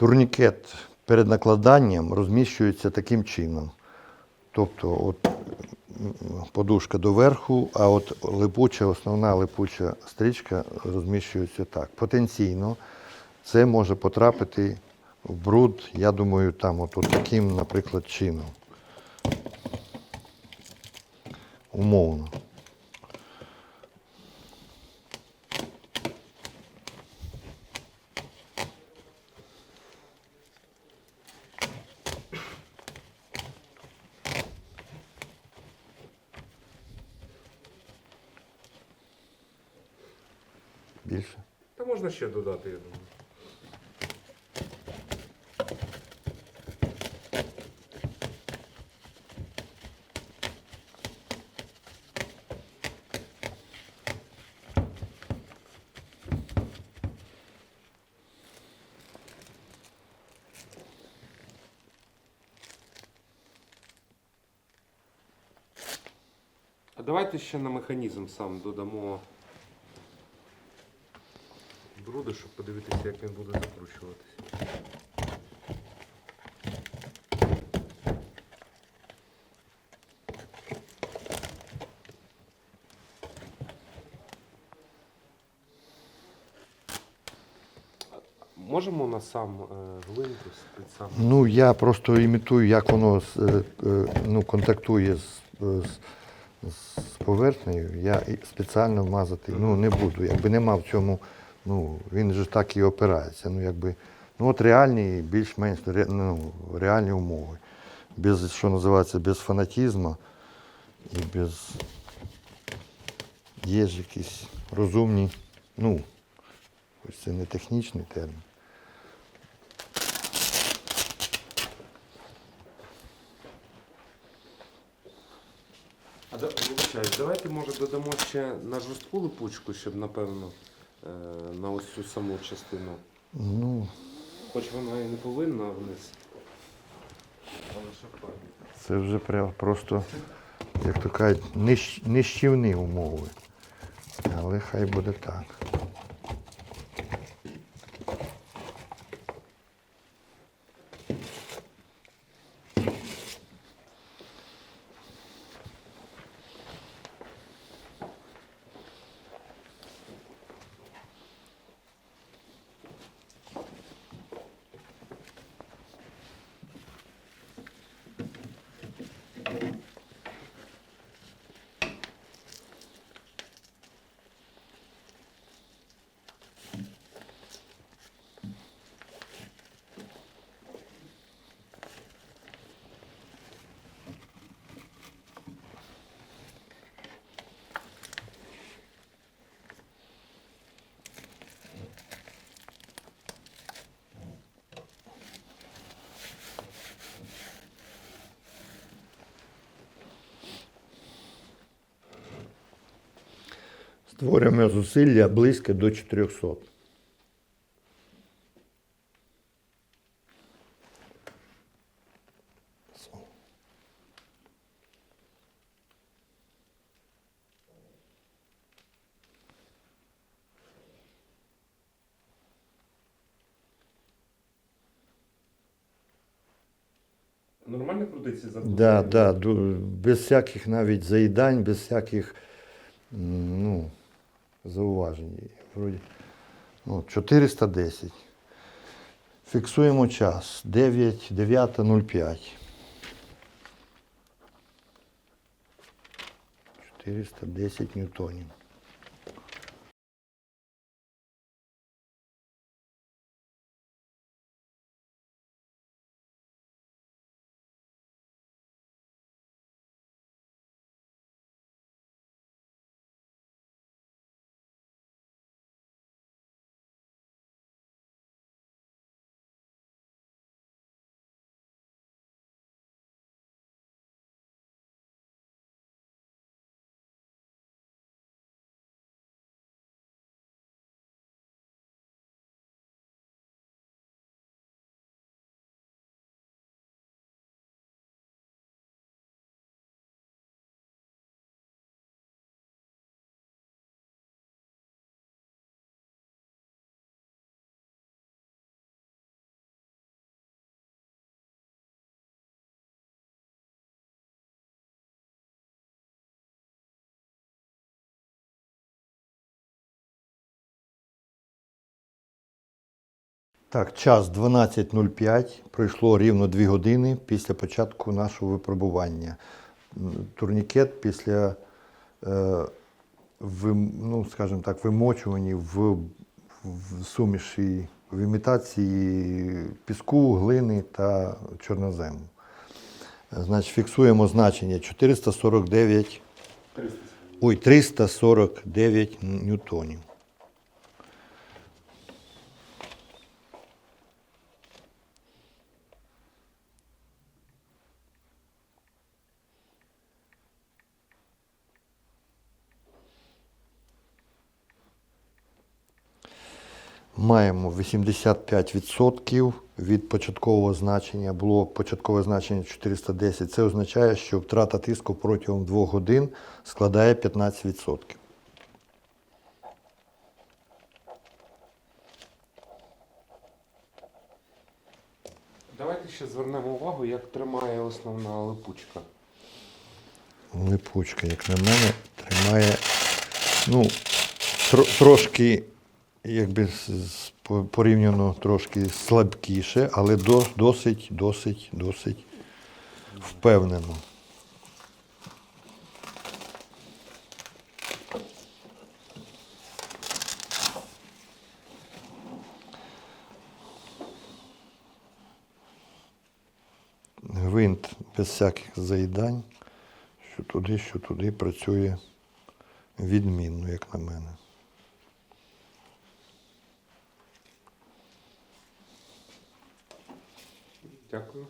Турнікет перед накладанням розміщується таким чином. Тобто от, подушка доверху, а от липуча, основна липуча стрічка розміщується так. Потенційно це може потрапити в бруд, я думаю, там от, от таким, наприклад, чином. Умовно. Більше. Та можна ще додати, я думаю. А давайте ще на механізм сам додамо бруду, щоб подивитися, як він буде закручуватися. Можемо на сам е, глинку під сам. Ну, я просто імітую, як воно е, е, ну, контактує з, з, з поверхнею. Я спеціально мазати ну, не буду. Якби нема в цьому, ну, він же так і опирається. Ну, якби, ну, от реальні, більш-менш ну, реальні умови. Без, що називається, без фанатізму і без. Є ж якісь розумні, ну, ось це не технічний термін. А да, давайте може додамо ще на жорстку липучку, щоб напевно на ось цю саму частину. Ну, Хоч вона і не повинна вниз. Але щоб. Це вже прям просто, як то кажуть, нищ- нищівні умови. Але хай буде так. Створюємо зусилля близько до 400. Нормально крутиться за Да, да, без всяких навіть заїдань, без всяких ну, зауважень. Вроді, ну, 410. Фіксуємо час 9, 9.05. 410 ньютонів. Так, час 12.05. Пройшло рівно 2 години після початку нашого випробування. Турнікет після, е, вим- ну, скажімо так, вимочування в, в суміші, в імітації піску, глини та чорнозему. Значить, фіксуємо значення 449, 300 ой, 349 ньютонів. Маємо 85% від початкового значення. Було початкове значення 410. Це означає, що втрата тиску протягом 2 годин складає 15%. Давайте ще звернемо увагу, як тримає основна липучка. Липучка, як на мене, тримає ну, тро- трошки, якби порівняно трошки слабкіше, але досить, досить, досить впевнено. Гвинт без всяких заїдань, що туди, що туди працює відмінно, як на мене. Дякую.